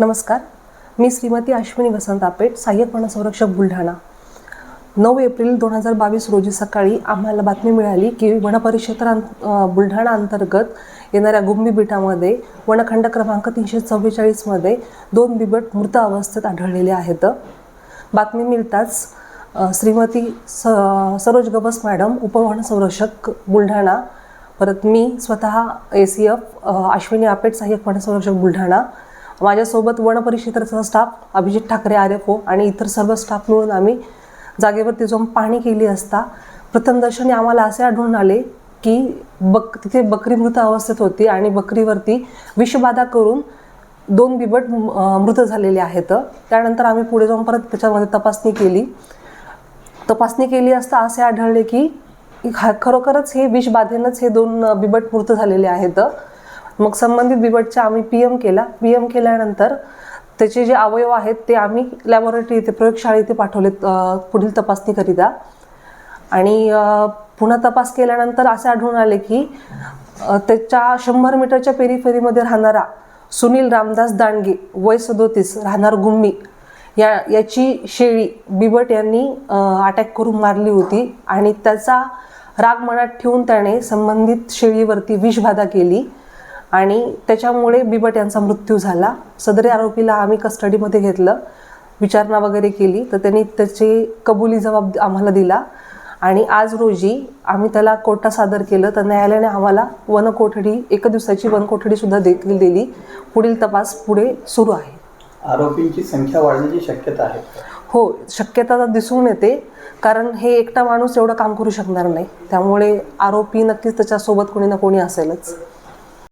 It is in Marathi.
नमस्कार. मी श्रीमती अश्विनी वसंत आपेट सहाय्यक वनसंरक्षक बुलढाणा. नऊ एप्रिल दोन हजार बावीस रोजी सकाळी आम्हाला बातमी मिळाली की वनपरिक्षेत्र बुलढाणा अंतर्गत येणाऱ्या गुंबी बेटामध्ये वनखंड क्रमांक तीनशे चव्वेचाळीसमध्ये दोन बिबट मृत अवस्थेत आढळलेले आहेत. बातमी मिळताच श्रीमती स सरोज गवस मॅडम उपवनसंरक्षक बुलढाणा परत मी स्वतः A C F Ashwini Apet सहाय्यक वनसंरक्षक बुलढाणा माझ्यासोबत वनपरिक्षेत्राचा staff Abhijit Thackeray R F O आणि इतर सर्व स्टाफ मिळून आम्ही जागेवरती जाऊन पाहणी केली असता प्रथमदर्शनी आम्हाला असे आढळून आले की बक तिथे बकरी मृत अवस्थेत होती आणि बकरीवरती विषबाधा करून दोन बिबट मृत झालेले आहेत. त्यानंतर आम्ही पुढे जाऊन परत त्याच्यामध्ये तपासणी केली. तपासणी केली असता असे आढळले की खरोखरच हे विषबाधेनंच हे दोन बिबट मृत झालेले आहेत. मग संबंधित बिबटचा आम्ही पी एम केला. पी एम केल्यानंतर त्याचे जे अवयव आहेत ते आम्ही लॅबोरेटरी इथे प्रयोगशाळा इथे पाठवलेत पुढील तपासणीकरिता. आणि पुन्हा तपास केल्यानंतर असे आढळून आले की त्याच्या शंभर मीटरच्या पेरीफेरीमध्ये राहणारा सुनील रामदास दांडगे वय सदोतीस राहणार गुम्मी. या याची शेळी बिबट यांनी अटॅक करून मारली होती आणि त्याचा राग मनात ठेवून त्याने संबंधित शेळीवरती विषबाधा केली. आणि त्याच्यामुळे बिबट यांचा मृत्यू झाला. सदरी आरोपीला आम्ही कस्टडीमध्ये घेतलं. विचारणा वगैरे केली. तर त्यांनी त्याची कबुली जबाब आम्हाला दिला. आणि आज रोजी आम्ही त्याला कोर्टात सादर केलं. तर न्यायालयाने आम्हाला वनकोठडी एक दिवसाची वनकोठडी सुद्धा देखील दिली पुढील तपास पुढे सुरू आहे. आरोपींची संख्या वाढण्याची शक्यता आहे हो शक्यता तर दिसून येते. कारण हे एकटा माणूस एवढं काम करू शकणार नाही. त्यामुळे आरोपी नक्कीच त्याच्यासोबत कोणी ना कोणी असेलच.